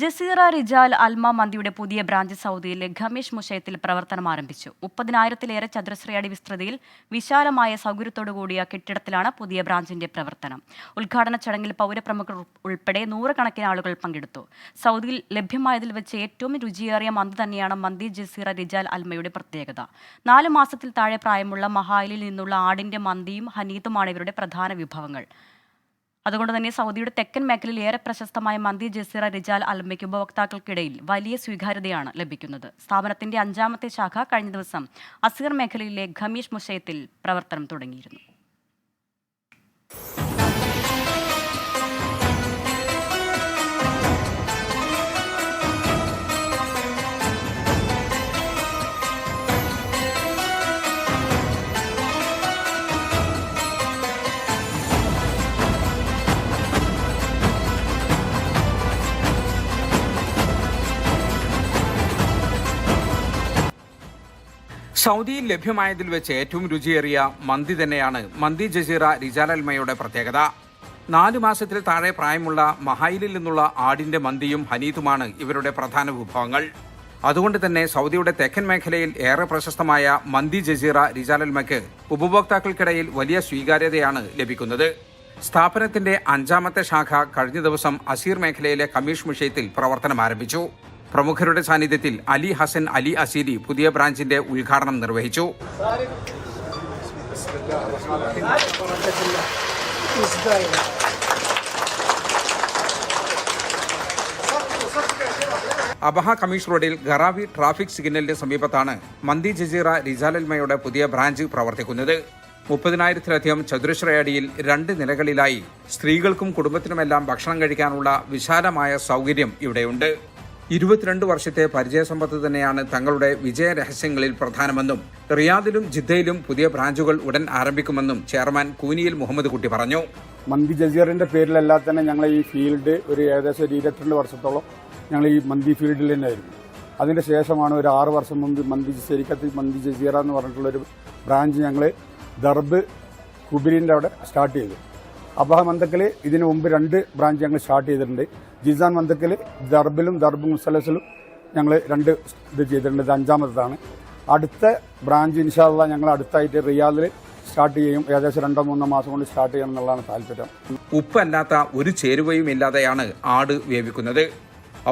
Jazeera റിജാൽ അൽമ മന്തിയുടെ പുതിയ branch സൗദിയിലെ ഖമീഷ് മുഷയത്തിൽ പ്രവർത്തനം ആരംഭിച്ചു. മുപ്പതിനായിരത്തിലേറെ ചതുരശ്രയടി വിസ്തൃതിയിൽ വിശാലമായ സൗകര്യത്തോടുകൂടിയ കെട്ടിടത്തിലാണ് പുതിയ ബ്രാഞ്ചിന്റെ പ്രവർത്തനം. ഉദ്ഘാടന ചടങ്ങിൽ പൗരപ്രമുഖർ ഉൾപ്പെടെ നൂറുകണക്കിന് ആളുകൾ പങ്കെടുത്തു. സൗദിയിൽ ലഭ്യമായതിൽ വെച്ച് ഏറ്റവും രുചിയേറിയ മന്തി തന്നെയാണ് മന്തി ജസീറ റിജാൽ അൽമയുടെ പ്രത്യേകത. നാല് മാസത്തിൽ താഴെ പ്രായമുള്ള മഹായിലിൽ നിന്നുള്ള ആടിന്റെ മന്തിയും ഹനീത്തുമാണ് ഇവരുടെ പ്രധാന വിഭവങ്ങൾ. അതുകൊണ്ട് തന്നെ സൗദിയുടെ തെക്കൻ മേഖലയിൽ ഏറെ പ്രശസ്തമായ മന്ദി ജസീറ റിജാൽ അൽമയ്ക്ക് ഉപഭോക്താക്കൾക്കിടയിൽ വലിയ സ്വീകാര്യതയാണ് ലഭിക്കുന്നത്. സ്ഥാപനത്തിന്റെ അഞ്ചാമത്തെ ശാഖ കഴിഞ്ഞ ദിവസം അസീർ മേഖലയിലെ ഖമീഷ് മുഷയത്തിൽ പ്രവർത്തനം തുടങ്ങിയിരുന്നു. സൗദിയിൽ ലഭ്യമായതിൽ വെച്ച് ഏറ്റവും രുചിയേറിയ മന്തി തന്നെയാണ് മന്തി ജസീറ റിജാലൽമയുടെ പ്രത്യേകത. നാലു മാസത്തിൽ താഴെ പ്രായമുള്ള മഹായിലിൽ നിന്നുള്ള ആടിന്റെ മന്തിയും ഹനീതുമാണ് ഇവരുടെ പ്രധാന വിഭവങ്ങൾ. അതുകൊണ്ട് തന്നെ സൗദിയുടെ തെക്കൻ മേഖലയിൽ ഏറെ പ്രശസ്തമായ മന്തി ജസീറ റിജാലൽമയ്ക്ക് ഉപഭോക്താക്കൾക്കിടയിൽ വലിയ സ്വീകാര്യതയാണ് ലഭിക്കുന്നത്. സ്ഥാപനത്തിന്റെ അഞ്ചാമത്തെ ശാഖ കഴിഞ്ഞ ദിവസം അസീർ മേഖലയിലെ കമ്മീഷ് വിഷയത്തിൽ പ്രവർത്തനം ആരംഭിച്ചു പ്രമുഖരുടെ സാന്നിധ്യത്തിൽ അലി ഹസൻ അലി അസീദി പുതിയ ബ്രാഞ്ചിന്റെ ഉദ്ഘാടനം നിർവഹിച്ചു. അബഹ കമ്മീഷൻ റോഡിൽ ഗറാവി ട്രാഫിക് സിഗ്നലിന്റെ സമീപത്താണ് മന്ദി ജസീറ റിജാലൽമയുടെ പുതിയ ബ്രാഞ്ച് പ്രവർത്തിക്കുന്നത്. മുപ്പതിനായിരത്തിലധികം ചതുരശ്രയടിയിൽ രണ്ട് നിലകളിലായി സ്ത്രീകൾക്കും കുടുംബത്തിനുമെല്ലാം ഭക്ഷണം കഴിക്കാനുള്ള വിശാലമായ സൗകര്യം ഇവിടെയുണ്ട്. ഇരുപത്തിരണ്ട് വർഷത്തെ പരിചയസമ്പത്ത് തന്നെയാണ് തങ്ങളുടെ വിജയ രഹസ്യങ്ങളിൽ പ്രധാനമെന്നും റിയാദിലും ജിദ്ദയിലും പുതിയ ബ്രാഞ്ചുകൾ ഉടൻ ആരംഭിക്കുമെന്നും ചെയർമാൻ കൂനിയിൽ മുഹമ്മദ് കുട്ടി പറഞ്ഞു. മന്തി ജസീറിന്റെ പേരിലല്ലാതെ തന്നെ ഞങ്ങൾ ഈ ഫീൽഡ് ഒരു ഏകദേശം ഇരുപത്തിരണ്ട് വർഷത്തോളം ഞങ്ങൾ ഈ മന്തി ഫീൽഡിൽ തന്നെയായിരുന്നു. അതിന്റെ ശേഷമാണ് ഒരു ആറ് വർഷം മുമ്പ് മന്തി ശരിക്കത്തിൽ മന്തി ജസീറ എന്ന് പറഞ്ഞിട്ടുള്ള ഒരു ബ്രാഞ്ച് ഞങ്ങൾ ദർബ് കുബിരിന്റെ അവിടെ സ്റ്റാർട്ട് ചെയ്തു. അബഹ മന്തക്കൽ ഇതിനു മുമ്പ് രണ്ട് ബ്രാഞ്ച് ഞങ്ങൾ സ്റ്റാർട്ട് ചെയ്തിട്ടുണ്ട്. ജിസാൻ മന്തക്കൽ ദർബിലും ദർബ് മുസലസിലും ഞങ്ങൾ രണ്ട് ഇത് ചെയ്തിട്ടുണ്ട്. ഇത് അഞ്ചാമത്തതാണ്. അടുത്ത ബ്രാഞ്ച് ഇൻഷാല്ല ഞങ്ങൾ അടുത്തായിട്ട് റിയാദിൽ സ്റ്റാർട്ട് ചെയ്യും. ഏകദേശം രണ്ടോ മൂന്നോ മാസം കൊണ്ട് സ്റ്റാർട്ട് ചെയ്യണം എന്നുള്ളതാണ് താല്പര്യം. ഉപ്പല്ലാത്ത ഒരു ചേരുവയും ഇല്ലാതെയാണ് ആട് വേവിക്കുന്നത്.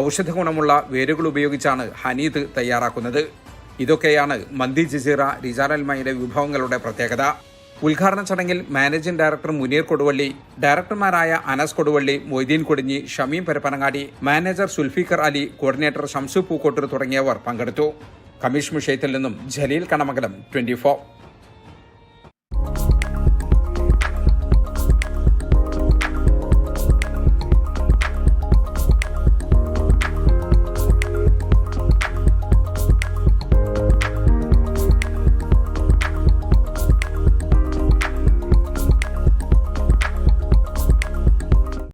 ഔഷധ ഗുണമുള്ള വേരുകൾ ഉപയോഗിച്ചാണ് ഹനീദ് തയ്യാറാക്കുന്നത്. ഇതൊക്കെയാണ് മന്തി ജസീറ റിജാലൽമയുടെ വിഭവങ്ങളുടെ പ്രത്യേകത. ഉദ്ഘാടന ചടങ്ങിൽ മാനേജിംഗ് ഡയറക്ടർ മുനീർ കൊടുവള്ളി ഡയറക്ടർമാരായ അനസ് കൊടുവള്ളി മൊയ്തീൻ കൊടിഞ്ഞി ഷമീം പരപ്പനങ്ങാടി മാനേജർ സുൽഫിക്കർ അലി കോർഡിനേറ്റർ ഷംസു പൂക്കോട്ടൂർ തുടങ്ങിയവർ പങ്കെടുത്തു. കമ്മീഷൻ വിഷയത്തിൽ നിന്നും ജലീൽ കണമംഗലം ട്വന്റി